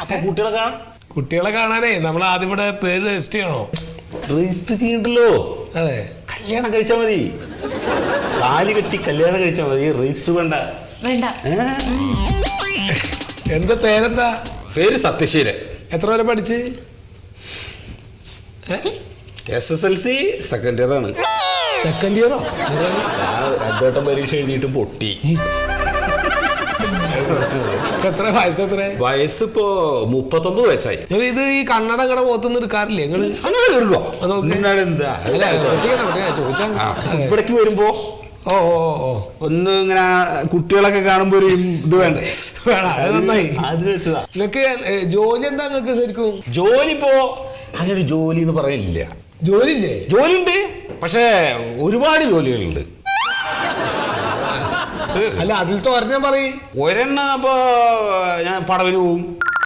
അപ്പൊ കുട്ടികളെ കാണാൻ കുട്ടികളെ കാണാനേ നമ്മൾ ആദ്യം ഇവിടെ പേര് രജിസ്റ്റർ ചെയ്യണോ? രജിസ്റ്റർ ചെയ്യണ്ടല്ലോ. അതെ. കല്യാണം കഴിച്ചാൽ മതി. താലി കെട്ടി കല്യാണം കഴിച്ചാൽ മതി. രജിസ്റ്റർ വേണ്ട. വേണ്ട? എന്താ പേരെന്താ? പേര് സത്യശീലൻ. എത്ര വരെ പഠിച്ച്? S S L C second year ആണ്. സെക്കൻഡ് ഇയറോ അഡ്വേട്ടം പരീക്ഷ എഴുതിയിട്ട് പൊട്ടി. എത്ര വയസ്സ് എത്ര? വയസ്സ് ഇപ്പോ മുപ്പത്തൊമ്പത് വയസ്സായി. നിങ്ങൾ ഇത് ഈ കണ്ണട കട പോത്തൊന്നും എടുക്കാറില്ലേ നിങ്ങൾ? അങ്ങനെ എടുക്കോ? ഇവിടേക്ക് വരുമ്പോ? ഓ ഓ ഓ, ഒന്ന് ഇങ്ങനെ കുട്ടികളൊക്കെ കാണുമ്പോ ഒരു ഇത് വേണ്ടേ? നന്നായി. നിങ്ങക്ക് ജോലി എന്താ നിങ്ങക്ക് ശരിക്കും? ജോലി ഇപ്പോ അങ്ങനെ ജോലി എന്ന് പറയാനില്ല ജോലി ഇല്ലേ ജോലി ഉണ്ട് പക്ഷേ ഒരുപാട് ജോലികളുണ്ട്. അല്ല അതിൽ തോരഞ്ഞാ പറയും. ഒരെണ്ണ അപ്പൊ ഞാൻ പടവിന് പോവും.